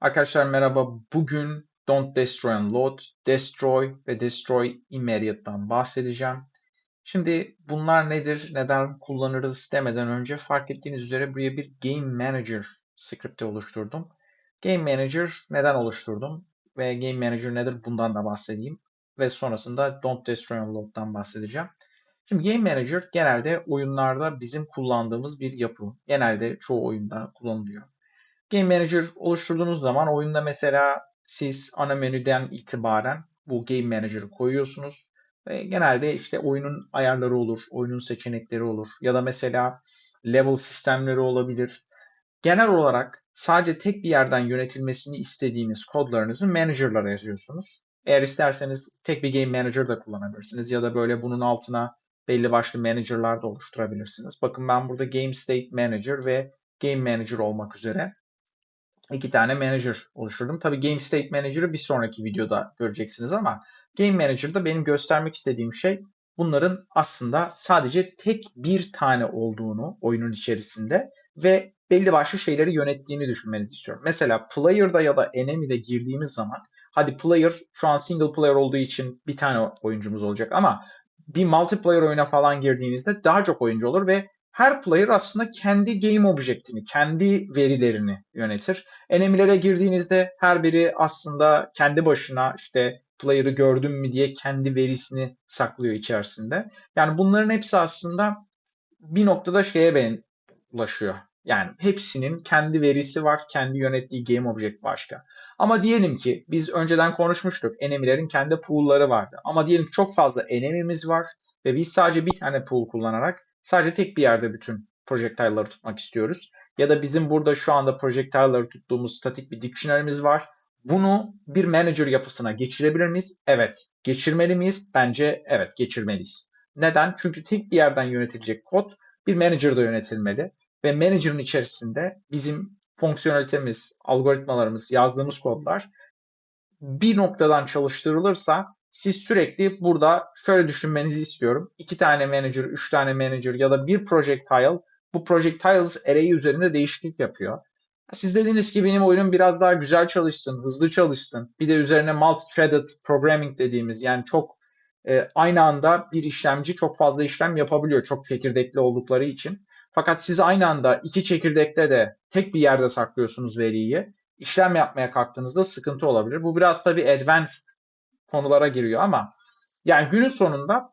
Arkadaşlar merhaba. Bugün Don't Destroy and Load, Destroy ve Destroy Immediate'dan bahsedeceğim. Şimdi bunlar nedir, neden kullanırız demeden önce fark ettiğiniz üzere buraya bir Game Manager script'i oluşturdum. Game Manager neden oluşturdum ve Game Manager nedir bundan da bahsedeyim. Ve sonrasında Don't Destroy and Load'dan bahsedeceğim. Şimdi Game Manager genelde oyunlarda bizim kullandığımız bir yapı. Genelde çoğu oyunda kullanılıyor. Game Manager oluşturduğunuz zaman oyunda mesela siz ana menüden itibaren bu Game Manager'ı koyuyorsunuz. Ve genelde işte oyunun ayarları olur, oyunun seçenekleri olur ya da mesela level sistemleri olabilir. Genel olarak sadece tek bir yerden yönetilmesini istediğiniz kodlarınızı manager'lara yazıyorsunuz. Eğer isterseniz tek bir Game Manager da kullanabilirsiniz ya da böyle bunun altına belli başlı manager'lar da oluşturabilirsiniz. Bakın ben burada Game State Manager ve Game Manager olmak üzere iki tane manager oluşturdum. Tabii Game State Manager'ı bir sonraki videoda göreceksiniz ama Game Manager'da benim göstermek istediğim şey bunların aslında sadece tek bir tane olduğunu oyunun içerisinde ve belli başlı şeyleri yönettiğini düşünmenizi istiyorum. Mesela player'da ya da enemy'de girdiğimiz zaman hadi player şu an single player olduğu için bir tane oyuncumuz olacak ama bir multiplayer oyuna falan girdiğinizde daha çok oyuncu olur ve her player aslında kendi game object'ini, kendi verilerini yönetir. Enemilere girdiğinizde her biri aslında kendi başına işte player'ı gördüm mü diye kendi verisini saklıyor içerisinde. Yani bunların hepsi aslında bir noktada şeye ben ulaşıyor. Yani hepsinin kendi verisi var, kendi yönettiği game object başka. Ama diyelim ki biz önceden konuşmuştuk. Enemilerin kendi pool'ları vardı. Ama diyelim çok fazla enemimiz var ve biz sadece bir tane pool kullanarak Sadece tek bir yerde bütün projectile'ları tutmak istiyoruz. Ya da bizim burada şu anda projectile'ları tuttuğumuz statik bir dictionary'miz var. Bunu bir manager yapısına geçirebilir miyiz? Evet. Geçirmeli miyiz? Bence evet geçirmeliyiz. Neden? Çünkü tek bir yerden yönetilecek kod bir manager'da yönetilmeli ve manager'ın içerisinde bizim fonksiyonelitemiz, algoritmalarımız, yazdığımız kodlar bir noktadan çalıştırılırsa siz sürekli burada şöyle düşünmenizi istiyorum. İki tane manager, üç tane manager ya da bir projectile bu projectiles array üzerinde değişiklik yapıyor. Siz dediniz ki benim oyunum biraz daha güzel çalışsın, hızlı çalışsın. Bir de üzerine multi-threaded programming dediğimiz yani çok e, aynı anda bir işlemci çok fazla işlem yapabiliyor çok çekirdekli oldukları için. Fakat siz aynı anda iki çekirdekte de tek bir yerde saklıyorsunuz veriyi. İşlem yapmaya kalktığınızda sıkıntı olabilir. Bu biraz tabii advanced konulara giriyor ama yani günün sonunda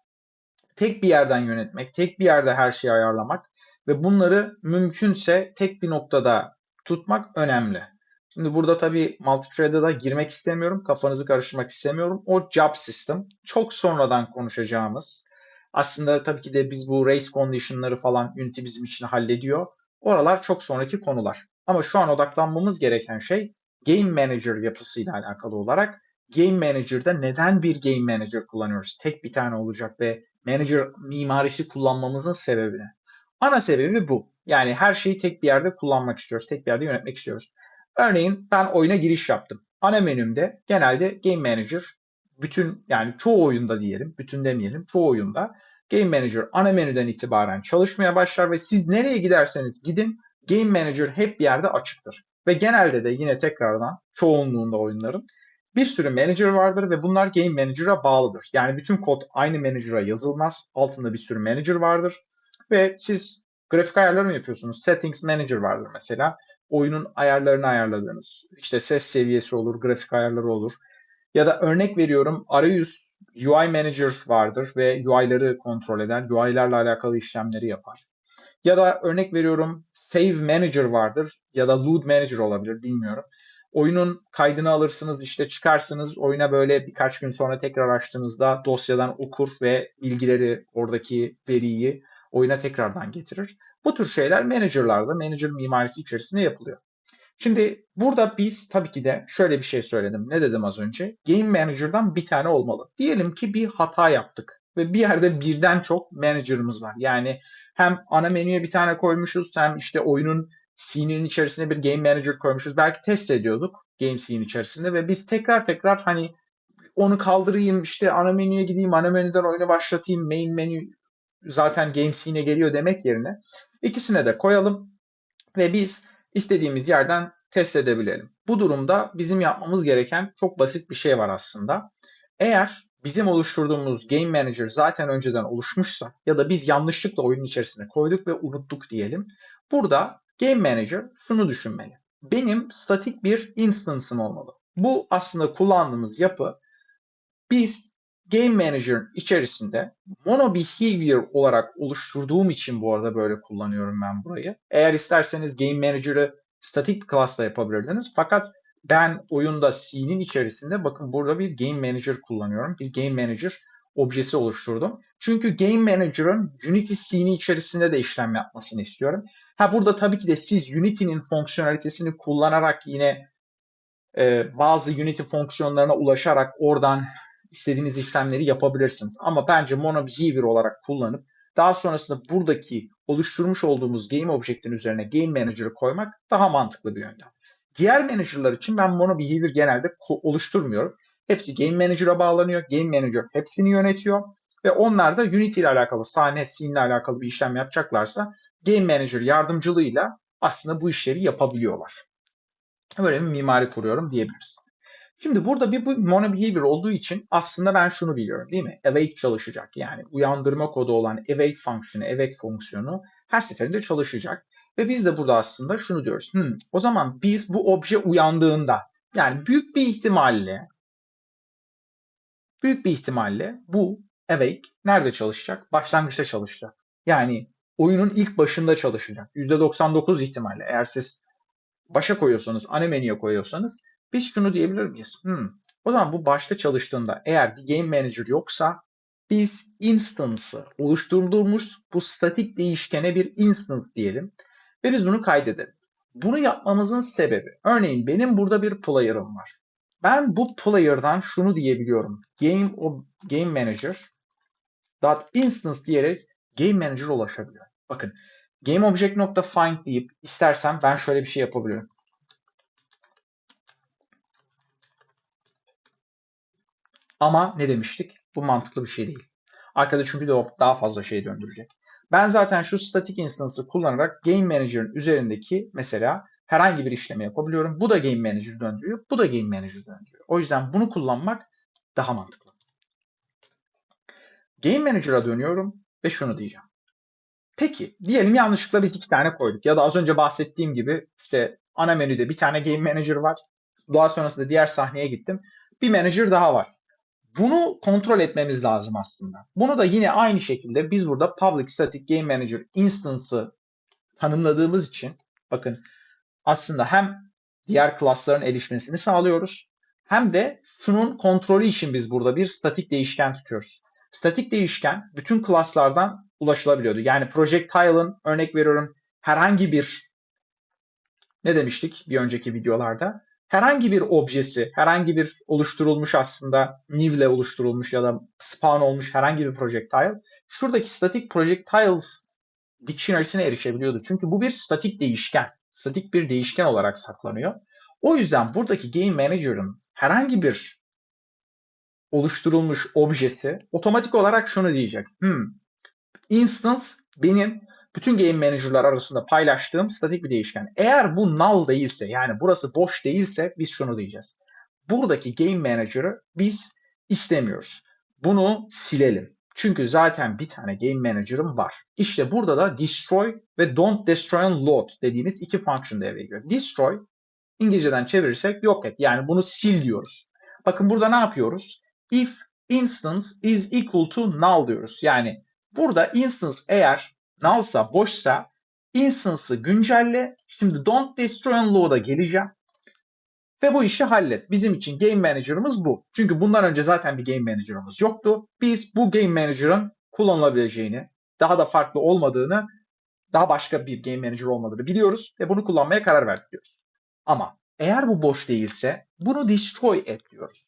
tek bir yerden yönetmek, tek bir yerde her şeyi ayarlamak ve bunları mümkünse tek bir noktada tutmak önemli. Şimdi burada tabii multithread'a girmek istemiyorum. Kafanızı karıştırmak istemiyorum. O job system çok sonradan konuşacağımız. Aslında tabii ki de biz bu race condition'ları falan Unity bizim için hallediyor. Oralar çok sonraki konular. Ama şu an odaklanmamız gereken şey Game Manager yapısıyla alakalı olarak Game Manager'da neden bir Game Manager kullanıyoruz? Tek bir tane olacak ve Manager mimarisi kullanmamızın sebebi ne? Ana sebebi bu. Yani her şeyi tek bir yerde kullanmak istiyoruz. Tek bir yerde yönetmek istiyoruz. Örneğin ben oyuna giriş yaptım. Ana menümde genelde Game Manager bütün yani çoğu oyunda diyelim, bütün demeyelim, çoğu oyunda Game Manager ana menüden itibaren çalışmaya başlar ve siz nereye giderseniz gidin Game Manager hep bir yerde açıktır. Ve genelde de yine tekrardan çoğunluğunda oyunların bir sürü manager vardır ve bunlar game manager'a bağlıdır. Yani bütün kod aynı manager'a yazılmaz. Altında bir sürü manager vardır. Ve siz grafik ayarları mı yapıyorsunuz? Settings manager vardır mesela. Oyunun ayarlarını ayarladığınız. İşte ses seviyesi olur, grafik ayarları olur. Ya da örnek veriyorum arayüz UI manager vardır ve UI'ları kontrol eder. UI'larla alakalı işlemleri yapar. Ya da örnek veriyorum save manager vardır ya da load manager olabilir bilmiyorum oyunun kaydını alırsınız işte çıkarsınız oyuna böyle birkaç gün sonra tekrar açtığınızda dosyadan okur ve bilgileri oradaki veriyi oyuna tekrardan getirir. Bu tür şeyler manager'larda manager mimarisi içerisinde yapılıyor. Şimdi burada biz tabii ki de şöyle bir şey söyledim. Ne dedim az önce? Game Manager'dan bir tane olmalı. Diyelim ki bir hata yaptık ve bir yerde birden çok manager'ımız var. Yani hem ana menüye bir tane koymuşuz hem işte oyunun scene'in içerisine bir game manager koymuşuz. Belki test ediyorduk game scene içerisinde ve biz tekrar tekrar hani onu kaldırayım işte ana menüye gideyim ana menüden oyunu başlatayım main menü zaten game scene'e geliyor demek yerine ikisine de koyalım ve biz istediğimiz yerden test edebilelim. Bu durumda bizim yapmamız gereken çok basit bir şey var aslında. Eğer bizim oluşturduğumuz Game Manager zaten önceden oluşmuşsa ya da biz yanlışlıkla oyunun içerisine koyduk ve unuttuk diyelim. Burada Game Manager şunu düşünmeli. Benim statik bir instance'ım olmalı. Bu aslında kullandığımız yapı biz Game Manager'ın içerisinde mono behavior olarak oluşturduğum için bu arada böyle kullanıyorum ben burayı. Eğer isterseniz Game Manager'ı statik class'la yapabilirdiniz. Fakat ben oyunda C'nin içerisinde bakın burada bir Game Manager kullanıyorum. Bir Game Manager objesi oluşturdum. Çünkü Game Manager'ın Unity C'nin içerisinde de işlem yapmasını istiyorum. Ha burada tabii ki de siz Unity'nin fonksiyonalitesini kullanarak yine e, bazı Unity fonksiyonlarına ulaşarak oradan istediğiniz işlemleri yapabilirsiniz. Ama bence mono behavior olarak kullanıp daha sonrasında buradaki oluşturmuş olduğumuz game object'in üzerine game manager'ı koymak daha mantıklı bir yöntem. Diğer manager'lar için ben mono behavior genelde oluşturmuyorum. Hepsi game manager'a bağlanıyor. Game manager hepsini yönetiyor ve onlar da Unity ile alakalı, sahne scene ile alakalı bir işlem yapacaklarsa game manager yardımcılığıyla aslında bu işleri yapabiliyorlar. Böyle bir mimari kuruyorum diyebiliriz. Şimdi burada bir mono behavior olduğu için aslında ben şunu biliyorum değil mi? Awake çalışacak. Yani uyandırma kodu olan awake fonksiyonu, awake fonksiyonu her seferinde çalışacak. Ve biz de burada aslında şunu diyoruz. Hmm, o zaman biz bu obje uyandığında yani büyük bir ihtimalle büyük bir ihtimalle bu awake nerede çalışacak? Başlangıçta çalışacak. Yani oyunun ilk başında çalışacak. %99 ihtimalle eğer siz başa koyuyorsanız, ana menüye koyuyorsanız biz şunu diyebilir miyiz? Hmm, o zaman bu başta çalıştığında eğer bir game manager yoksa biz instance'ı oluşturduğumuz bu statik değişkene bir instance diyelim ve biz bunu kaydedelim. Bunu yapmamızın sebebi örneğin benim burada bir player'ım var. Ben bu player'dan şunu diyebiliyorum. Game o game manager dot instance diyerek game manager ulaşabiliyorum. Bakın game object nokta find deyip istersen ben şöyle bir şey yapabiliyorum. Ama ne demiştik? Bu mantıklı bir şey değil. Arkada çünkü de daha fazla şey döndürecek. Ben zaten şu static instance'ı kullanarak Game Manager'ın üzerindeki mesela herhangi bir işlemi yapabiliyorum. Bu da Game Manager döndürüyor. Bu da Game Manager döndürüyor. O yüzden bunu kullanmak daha mantıklı. Game Manager'a dönüyorum ve şunu diyeceğim. Peki diyelim yanlışlıkla biz iki tane koyduk. Ya da az önce bahsettiğim gibi işte ana menüde bir tane Game Manager var. Daha sonrasında diğer sahneye gittim. Bir manager daha var. Bunu kontrol etmemiz lazım aslında. Bunu da yine aynı şekilde biz burada Public Static Game Manager instance'ı tanımladığımız için bakın aslında hem diğer klasların erişmesini sağlıyoruz hem de şunun kontrolü için biz burada bir statik değişken tutuyoruz. Statik değişken bütün klaslardan ulaşılabiliyordu. Yani projectile'ın örnek veriyorum herhangi bir ne demiştik bir önceki videolarda? herhangi bir objesi, herhangi bir oluşturulmuş aslında new ile oluşturulmuş ya da spawn olmuş herhangi bir projectile şuradaki static projectiles dictionary'sine erişebiliyordu. Çünkü bu bir statik değişken. Statik bir değişken olarak saklanıyor. O yüzden buradaki Game Manager'ın herhangi bir oluşturulmuş objesi otomatik olarak şunu diyecek. Hmm, instance benim bütün game manager'lar arasında paylaştığım statik bir değişken. Eğer bu null değilse yani burası boş değilse biz şunu diyeceğiz. Buradaki game manager'ı biz istemiyoruz. Bunu silelim. Çünkü zaten bir tane game manager'ım var. İşte burada da destroy ve don't destroy and load dediğimiz iki function devreye giriyor. Destroy İngilizceden çevirirsek yok et. Yani bunu sil diyoruz. Bakın burada ne yapıyoruz? If instance is equal to null diyoruz. Yani burada instance eğer nullsa, boşsa instance'ı güncelle. Şimdi don't destroy and load'a geleceğim. Ve bu işi hallet. Bizim için game manager'ımız bu. Çünkü bundan önce zaten bir game manager'ımız yoktu. Biz bu game manager'ın kullanılabileceğini, daha da farklı olmadığını, daha başka bir game manager olmadığını biliyoruz ve bunu kullanmaya karar verdik diyoruz. Ama eğer bu boş değilse bunu destroy et diyoruz.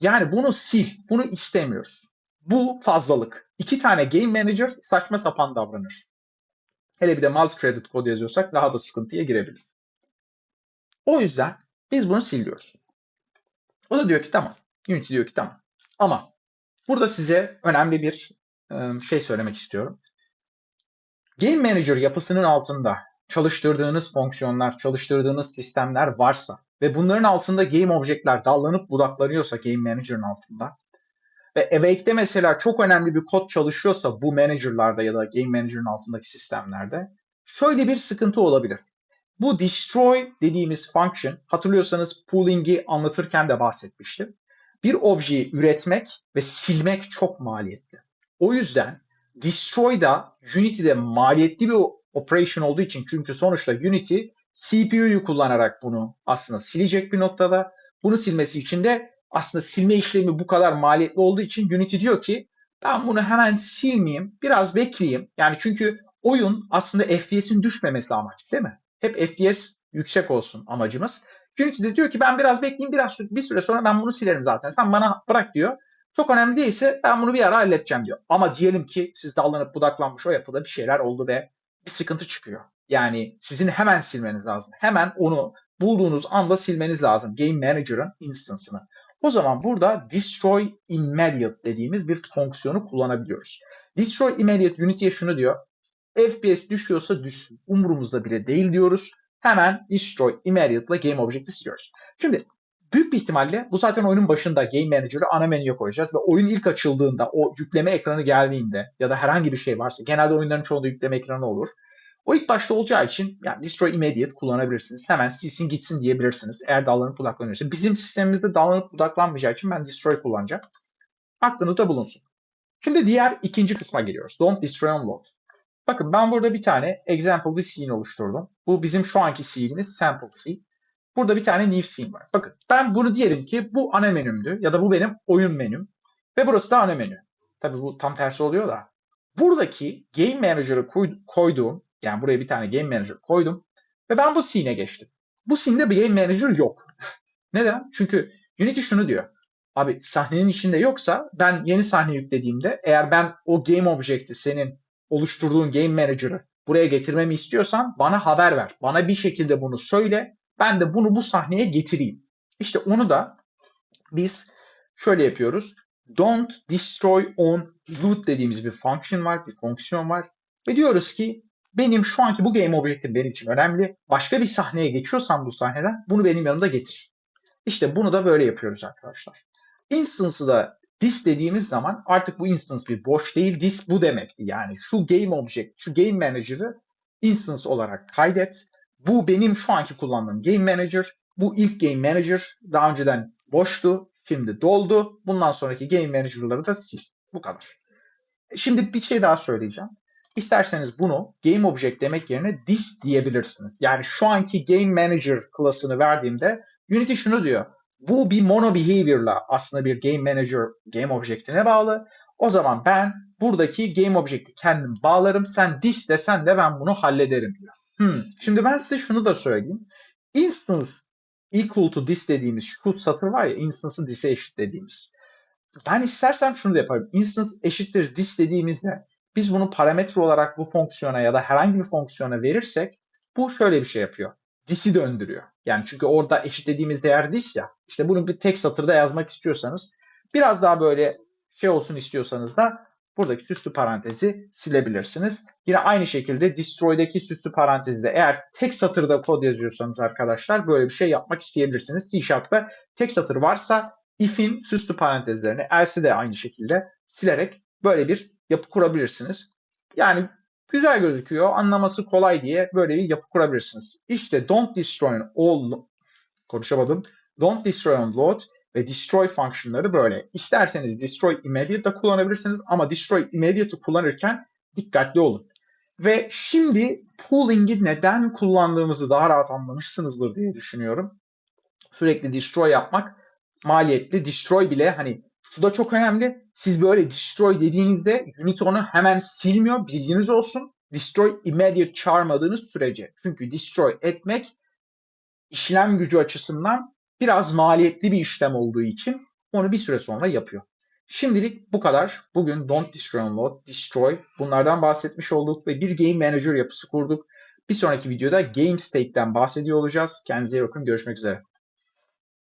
Yani bunu sil, bunu istemiyoruz. Bu fazlalık. İki tane game manager saçma sapan davranır. Hele bir de multi-threaded kod yazıyorsak daha da sıkıntıya girebilir. O yüzden biz bunu siliyoruz. O da diyor ki tamam. Unity diyor ki tamam. Ama burada size önemli bir şey söylemek istiyorum. Game Manager yapısının altında çalıştırdığınız fonksiyonlar, çalıştırdığınız sistemler varsa ve bunların altında game object'ler dallanıp budaklanıyorsa game manager'ın altında ve Awake'de mesela çok önemli bir kod çalışıyorsa bu manager'larda ya da game manager'ın altındaki sistemlerde şöyle bir sıkıntı olabilir. Bu destroy dediğimiz function hatırlıyorsanız pooling'i anlatırken de bahsetmiştim. Bir objeyi üretmek ve silmek çok maliyetli. O yüzden destroy da Unity'de maliyetli bir operation olduğu için çünkü sonuçta Unity CPU'yu kullanarak bunu aslında silecek bir noktada. Bunu silmesi için de aslında silme işlemi bu kadar maliyetli olduğu için Unity diyor ki ben bunu hemen silmeyeyim, biraz bekleyeyim. Yani çünkü oyun aslında FPS'in düşmemesi amaç değil mi? Hep FPS yüksek olsun amacımız. Unity de diyor ki ben biraz bekleyeyim, biraz bir süre sonra ben bunu silerim zaten. Sen bana bırak diyor. Çok önemli değilse ben bunu bir ara halledeceğim diyor. Ama diyelim ki siz dallanıp budaklanmış o yapıda bir şeyler oldu ve bir sıkıntı çıkıyor. Yani sizin hemen silmeniz lazım. Hemen onu bulduğunuz anda silmeniz lazım. Game Manager'ın instance'ını. O zaman burada destroy immediate dediğimiz bir fonksiyonu kullanabiliyoruz. Destroy immediate Unity'ye şunu diyor. FPS düşüyorsa düşsün. Umurumuzda bile değil diyoruz. Hemen destroy immediate ile game object'i siliyoruz. Şimdi büyük bir ihtimalle bu zaten oyunun başında game manager'ı ana menüye koyacağız ve oyun ilk açıldığında o yükleme ekranı geldiğinde ya da herhangi bir şey varsa genelde oyunların çoğunda yükleme ekranı olur. O ilk başta olacağı için yani destroy immediate kullanabilirsiniz. Hemen silsin gitsin diyebilirsiniz. Eğer dallanıp budaklanıyorsa. Bizim sistemimizde dallanıp budaklanmayacağı için ben destroy kullanacağım. Aklınızda bulunsun. Şimdi diğer ikinci kısma geliyoruz. Don't destroy on load. Bakın ben burada bir tane example bir scene oluşturdum. Bu bizim şu anki scene'imiz sample scene. Burada bir tane new scene var. Bakın ben bunu diyelim ki bu ana menümdü ya da bu benim oyun menüm. Ve burası da ana menü. Tabii bu tam tersi oluyor da. Buradaki Game Manager'ı koyduğum yani buraya bir tane Game Manager koydum ve ben bu scene'e geçtim. Bu scene'de bir Game Manager yok. Neden? Çünkü Unity şunu diyor. Abi sahnenin içinde yoksa ben yeni sahne yüklediğimde eğer ben o game object'i senin oluşturduğun game manager'ı buraya getirmemi istiyorsan bana haber ver. Bana bir şekilde bunu söyle. Ben de bunu bu sahneye getireyim. İşte onu da biz şöyle yapıyoruz. Don't destroy on loot dediğimiz bir function var, bir fonksiyon var. Ve diyoruz ki benim şu anki bu game objektif benim için önemli. Başka bir sahneye geçiyorsam bu sahneden bunu benim yanımda getir. İşte bunu da böyle yapıyoruz arkadaşlar. Instance'ı da this dediğimiz zaman artık bu instance bir boş değil. This bu demek. Yani şu game object, şu game manager'ı instance olarak kaydet. Bu benim şu anki kullandığım game manager. Bu ilk game manager daha önceden boştu. Şimdi doldu. Bundan sonraki game manager'ları da sil. Bu kadar. Şimdi bir şey daha söyleyeceğim. İsterseniz bunu game object demek yerine this diyebilirsiniz. Yani şu anki game manager klasını verdiğimde Unity şunu diyor. Bu bir mono behavior'la aslında bir game manager game object'ine bağlı. O zaman ben buradaki game object'i kendim bağlarım. Sen this desen de ben bunu hallederim diyor. Hmm. Şimdi ben size şunu da söyleyeyim. Instance equal to this dediğimiz şu satır var ya instance'ı this'e eşit dediğimiz. Ben istersem şunu da yaparım. Instance eşittir this dediğimizde biz bunu parametre olarak bu fonksiyona ya da herhangi bir fonksiyona verirsek bu şöyle bir şey yapıyor. This'i döndürüyor. Yani çünkü orada eşitlediğimiz değer this ya. İşte bunu bir tek satırda yazmak istiyorsanız biraz daha böyle şey olsun istiyorsanız da buradaki süslü parantezi silebilirsiniz. Yine aynı şekilde destroy'daki süslü parantezde eğer tek satırda kod yazıyorsanız arkadaşlar böyle bir şey yapmak isteyebilirsiniz. C Sharp'ta tek satır varsa if'in süslü parantezlerini else'i de aynı şekilde silerek böyle bir yapı kurabilirsiniz. Yani güzel gözüküyor, anlaması kolay diye böyle bir yapı kurabilirsiniz. İşte don't destroy all konuşamadım. Don't destroy on load ve destroy fonksiyonları böyle. İsterseniz destroy immediate da kullanabilirsiniz ama destroy immediate'ı kullanırken dikkatli olun. Ve şimdi pooling'i neden kullandığımızı daha rahat anlamışsınızdır diye düşünüyorum. Sürekli destroy yapmak maliyetli. Destroy bile hani şu da çok önemli. Siz böyle destroy dediğinizde Unity onu hemen silmiyor. Bilginiz olsun. Destroy immediate çağırmadığınız sürece. Çünkü destroy etmek işlem gücü açısından biraz maliyetli bir işlem olduğu için onu bir süre sonra yapıyor. Şimdilik bu kadar. Bugün Don't Destroy Unload, Destroy bunlardan bahsetmiş olduk ve bir Game Manager yapısı kurduk. Bir sonraki videoda Game State'den bahsediyor olacağız. Kendinize iyi bakın. Görüşmek üzere.